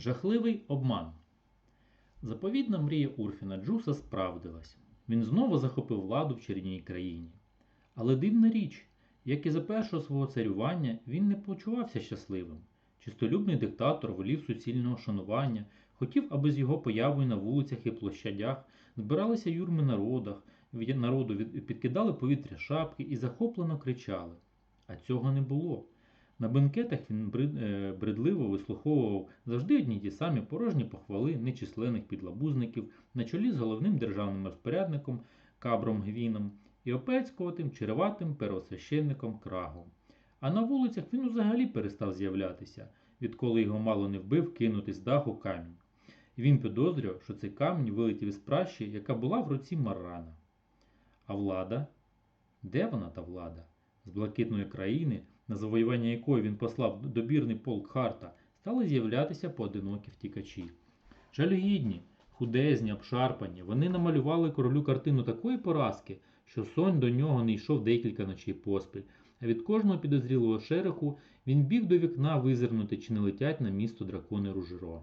Жахливий обман. Заповідна мрія Урфіна Джуса справдилась. Він знову захопив владу в чарівній країні. Але дивна річ, як і за першого свого царювання, він не почувався щасливим. Чистолюбний диктатор волів суцільного шанування, хотів, аби з його появою на вулицях і площадях збиралися юрми народах, народу підкидали повітря шапки і захоплено кричали. А цього не було. На бенкетах він е, бредливо вислуховував завжди одні ті самі порожні похвали нечисленних підлабузників на чолі з головним державним розпорядником Кабром Гвіном і опецькуватим череватим первосвященником Крагом. А на вулицях він взагалі перестав з'являтися, відколи його мало не вбив кинути з даху камінь. І він підозрював, що цей камінь вилетів із пращі, яка була в руці Маррана. А влада? Де вона та влада? З блакитної країни, на завоювання якої він послав добірний полк Харта, стали з'являтися поодинокі втікачі. Жалюгідні, худезні, обшарпані, вони намалювали королю картину такої поразки, що сон до нього не йшов декілька ночей поспіль, а від кожного підозрілого шереху він біг до вікна визирнути, чи не летять на місто дракони Ружеро.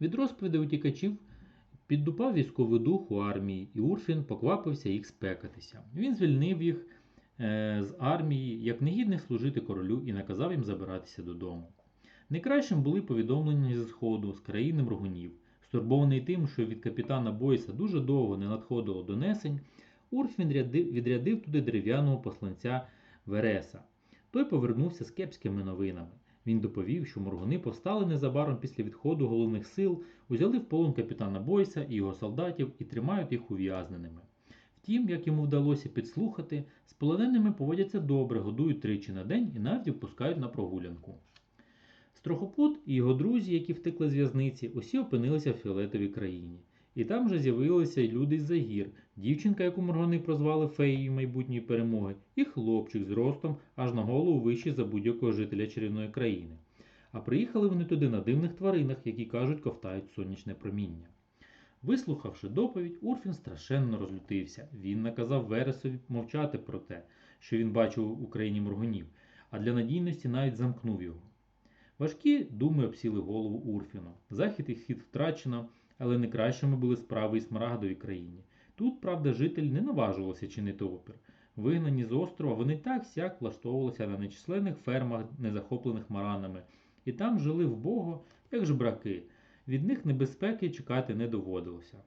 Від розповідей утікачів піддупав військовий дух у армії, і Урфін поквапився їх спекатися. Він звільнив їх з армії, як негідних служити королю, і наказав їм забиратися додому. Найкращим були повідомлення зі сходу, з країни мрогунів. Стурбований тим, що від капітана Бойса дуже довго не надходило донесень, ряди- відрядив туди дерев'яного посланця Вереса. Той повернувся з кепськими новинами. Він доповів, що моргуни повстали незабаром після відходу головних сил, узяли в полон капітана Бойса і його солдатів і тримають їх ув'язненими. Втім, як йому вдалося підслухати, з полоненими поводяться добре, годують тричі на день і навіть впускають на прогулянку. Страхопут і його друзі, які втекли з в'язниці, усі опинилися в фіолетовій країні. І там же з'явилися й люди з-за гір, дівчинка, яку моргани прозвали феєю майбутньої перемоги, і хлопчик з ростом аж на голову вищий за будь-якого жителя чарівної країни. А приїхали вони туди на дивних тваринах, які кажуть, ковтають сонячне проміння. Вислухавши доповідь, Урфін страшенно розлютився. Він наказав Вересові мовчати про те, що він бачив у країні моргунів, а для надійності навіть замкнув його. Важкі думи обсіли голову Урфіну. Захід і схід втрачено, але не кращими були справи і смарагдовій країні. Тут, правда, житель не наважувався чинити опір. Вигнані з острова, вони так сяк влаштовувалися на нечисленних фермах, незахоплених маранами, і там жили вбого, як жебраки. Від них небезпеки чекати не доводилося.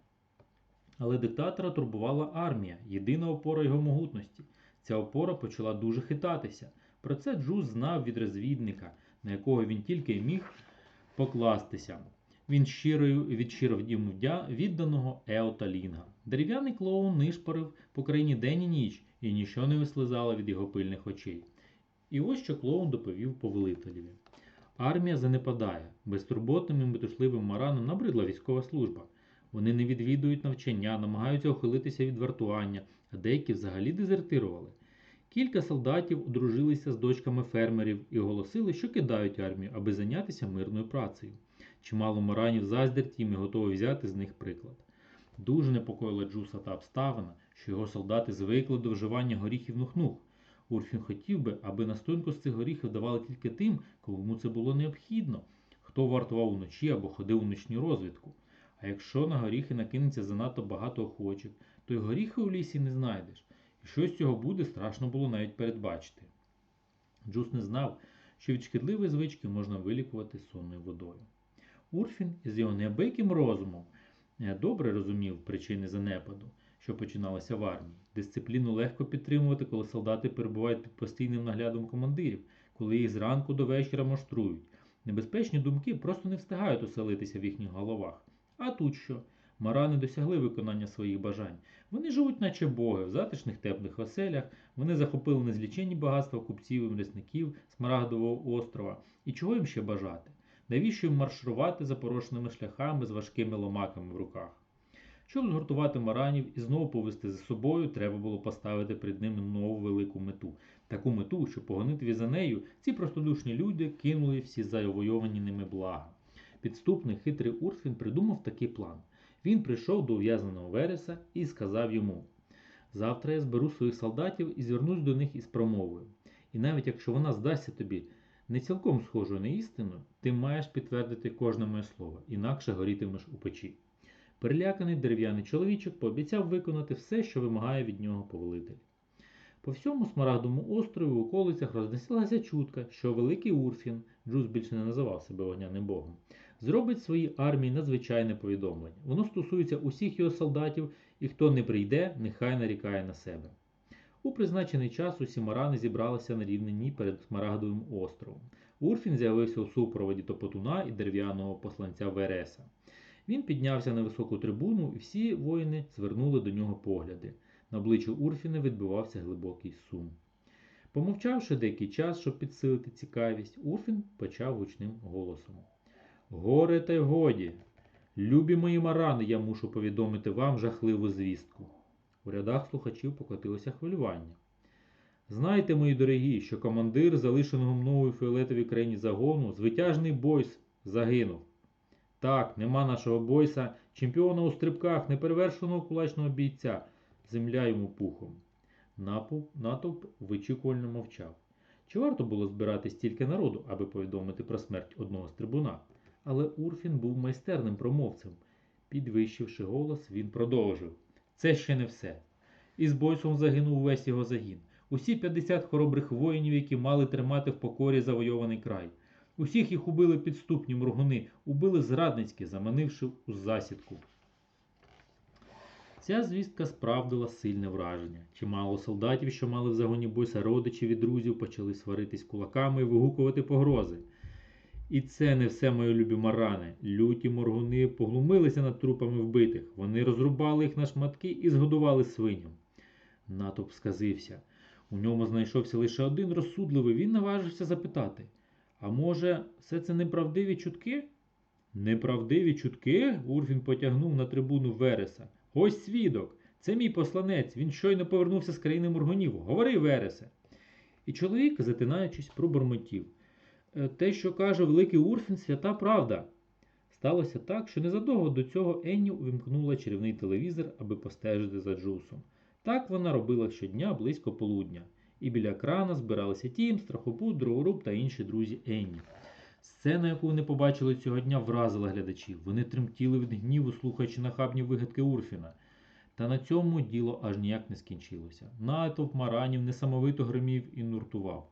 Але диктатора турбувала армія, єдина опора його могутності. Ця опора почала дуже хитатися. Про це Джуз знав від розвідника, на якого він тільки міг покластися. Він щирою від щиро вдя відданого Еота Лінга. Дерев'яний клоун нишпорив по країні день і ніч, і ніщо не вислизало від його пильних очей. І ось що клоун доповів повелителеві. Армія занепадає, безтурботним і метушливим маранам набридла військова служба. Вони не відвідують навчання, намагаються ухилитися від вартування, а деякі взагалі дезертирували. Кілька солдатів одружилися з дочками фермерів і оголосили, що кидають армію, аби зайнятися мирною працею. Чимало маранів заздрять їм і готові взяти з них приклад. Дуже непокоїла Джуса та обставина, що його солдати звикли до вживання горіхів нухнух. Урфін хотів би, аби настоянку з цих горіхів давали тільки тим, кому це було необхідно, хто вартував уночі або ходив у ночну розвідку. А якщо на горіхи накинеться занадто багато охочих, то й горіхи у лісі не знайдеш, і що з цього буде, страшно було навіть передбачити. Джус не знав, що від шкідливої звички можна вилікувати сонною водою. Урфін із його неабияким розумом е, добре розумів причини занепаду, що починалося в армії. Дисципліну легко підтримувати, коли солдати перебувають під постійним наглядом командирів, коли їх зранку до вечора моштрують. Небезпечні думки просто не встигають оселитися в їхніх головах. А тут що? Марани досягли виконання своїх бажань. Вони живуть, наче боги, в затишних теплих оселях, вони захопили незліченні багатства купців і лісників Смарагдового острова. І чого їм ще бажати? Навіщо їм маршрувати запорошеними шляхами з важкими ломаками в руках? Щоб згуртувати маранів і знову повести за собою, треба було поставити перед ними нову велику мету. Таку мету, що погонити за нею, ці простодушні люди кинули всі завойовані ними блага. Підступний хитрий Урфін придумав такий план. Він прийшов до ув'язненого Вереса і сказав йому: Завтра я зберу своїх солдатів і звернусь до них із промовою. І навіть якщо вона здасться тобі не цілком схожою на істину, ти маєш підтвердити кожне моє слово, інакше горітимеш у печі. Переляканий дерев'яний чоловічок пообіцяв виконати все, що вимагає від нього повелитель. По всьому смарагдовому острові в околицях рознеслася чутка, що великий Урфін, Джус більше не називав себе вогняним богом, зробить своїй армії надзвичайне повідомлення. Воно стосується усіх його солдатів, і хто не прийде, нехай нарікає на себе. У призначений час усі марани зібралися на рівнині перед Смарагдовим островом. Урфін з'явився у супроводі топотуна і дерев'яного посланця Вереса. Він піднявся на високу трибуну, і всі воїни звернули до нього погляди. На обличчі Урфіна відбивався глибокий сум. Помовчавши деякий час, щоб підсилити цікавість, Урфін почав гучним голосом. Горе та й годі! Любі мої марани, я мушу повідомити вам жахливу звістку. У рядах слухачів покотилося хвилювання. Знайте, мої дорогі, що командир, залишеного мною у фіолетовій країні загону, звитяжний бойс, загинув. Так, нема нашого бойса, чемпіона у стрибках, неперевершеного кулачного бійця, земля йому пухом. Натовп вичікувально мовчав. Чи варто було збирати стільки народу, аби повідомити про смерть одного з трибуна? Але Урфін був майстерним промовцем. Підвищивши голос, він продовжив. Це ще не все. Із бойсом загинув весь його загін. Усі 50 хоробрих воїнів, які мали тримати в покорі завойований край. Усіх їх убили підступні моргуни, убили зрадницьки, заманивши у засідку. Ця звістка справдила сильне враження. Чимало солдатів, що мали в загоні бойса родичів і друзів, почали сваритись кулаками і вигукувати погрози. І це не все, мої любі марани. Люті моргуни поглумилися над трупами вбитих. Вони розрубали їх на шматки і згодували свиням. Натовп сказився. У ньому знайшовся лише один розсудливий. Він наважився запитати: А може, все це неправдиві чутки? Неправдиві чутки? Урфін потягнув на трибуну Вереса. Ось свідок. Це мій посланець. Він щойно повернувся з країни моргунів. Говори, Вересе. І чоловік, затинаючись, пробормотів. «Е, Те, що каже великий Урфін, свята правда. Сталося так, що незадовго до цього Енні увімкнула чарівний телевізор, аби постежити за Джусом. Так вона робила щодня близько полудня, і біля крана збиралися Тім, Страхопут, Дроворуб та інші друзі Енні. Сцена, яку вони побачили цього дня, вразила глядачів. Вони тремтіли від гніву, слухаючи нахабні вигадки Урфіна. Та на цьому діло аж ніяк не скінчилося. Натовп маранів несамовито гримів і нуртував.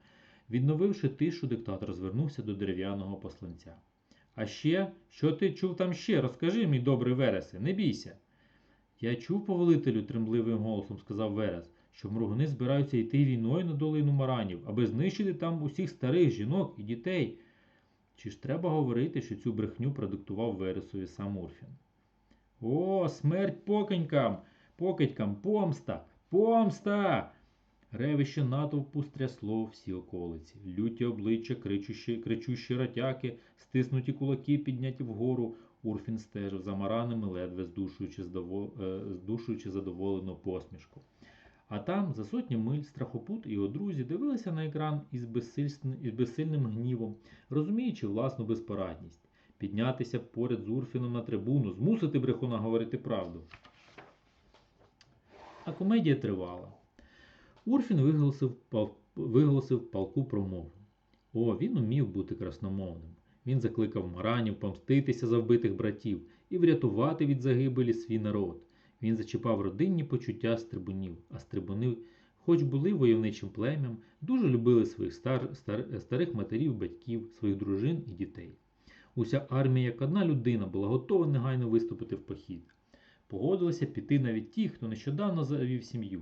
Відновивши тишу, диктатор звернувся до дерев'яного посланця. А ще, що ти чув там ще? Розкажи, мій добрий Вересе, не бійся. Я чув, повелителю, трембливим голосом сказав Верес, що моргуни збираються йти війною на долину маранів, аби знищити там усіх старих жінок і дітей. Чи ж треба говорити, що цю брехню продиктував Вересові сам Урфін? О, смерть покинькам! Покидькам, помста! Помста! Ревище натовпу стрясло всі околиці. Люті обличчя, кричущі, кричущі ратяки, стиснуті кулаки, підняті вгору. Урфін стежив за маранами, ледве здушуючи, здово... е, здушуючи задоволену посмішку. А там, за сотні миль, страхопут і його друзі дивилися на екран із, безсильним гнівом, розуміючи власну безпорадність. Піднятися поряд з Урфіном на трибуну, змусити брехуна говорити правду. А комедія тривала. Урфін виголосив, виголосив палку промову. О, він умів бути красномовним. Він закликав маранів помститися за вбитих братів і врятувати від загибелі свій народ. Він зачіпав родинні почуття стрибунів, а стрибуни, хоч були войовничим плем'ям, дуже любили своїх стар... Стар... старих матерів, батьків, своїх дружин і дітей. Уся армія, як одна людина, була готова негайно виступити в похід. Погодилися піти навіть ті, хто нещодавно завів сім'ю.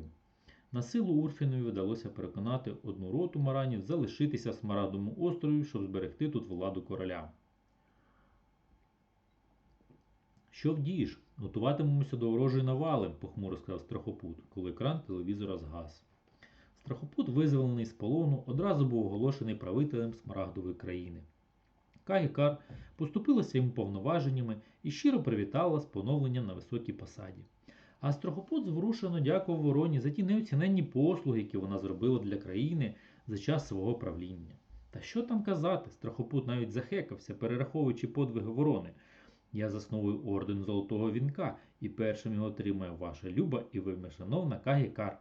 На силу Урфінові вдалося переконати одну роту маранів залишитися в Смарадовому острові, щоб зберегти тут владу короля. Що вдієш? Готуватимемося до ворожої навали, похмуро сказав страхопут, коли екран телевізора згас. Страхопут, визволений з полону, одразу був оголошений правителем Смарагдової країни. Кагікар поступилася йому повноваженнями і щиро привітала з поновленням на високій посаді. А Страхопут зворушено дякував вороні за ті неоціненні послуги, які вона зробила для країни за час свого правління. Та що там казати, Страхопут навіть захекався, перераховуючи подвиги ворони. Я засновую орден Золотого Вінка, і першим його отримає ваша люба і вельми шановна Кагікар.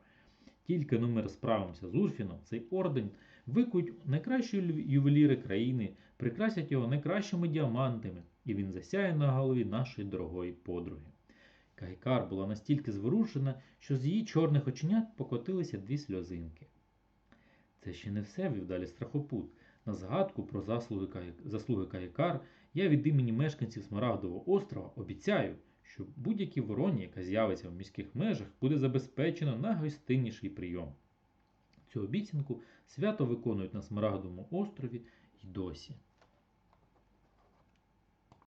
Тільки ну ми розправимося з Урфіном, цей орден викують найкращі ювеліри країни, прикрасять його найкращими діамантами, і він засяє на голові нашої дорогої подруги. Кайкар була настільки зворушена, що з її чорних оченят покотилися дві сльозинки. Це ще не все, вів далі страхопут. На згадку про заслуги, Кайкар я від імені мешканців Смарагдового острова обіцяю, що будь-якій вороні, яка з'явиться в міських межах, буде забезпечено найгостинніший прийом. Цю обіцянку свято виконують на Смарагдовому острові й досі.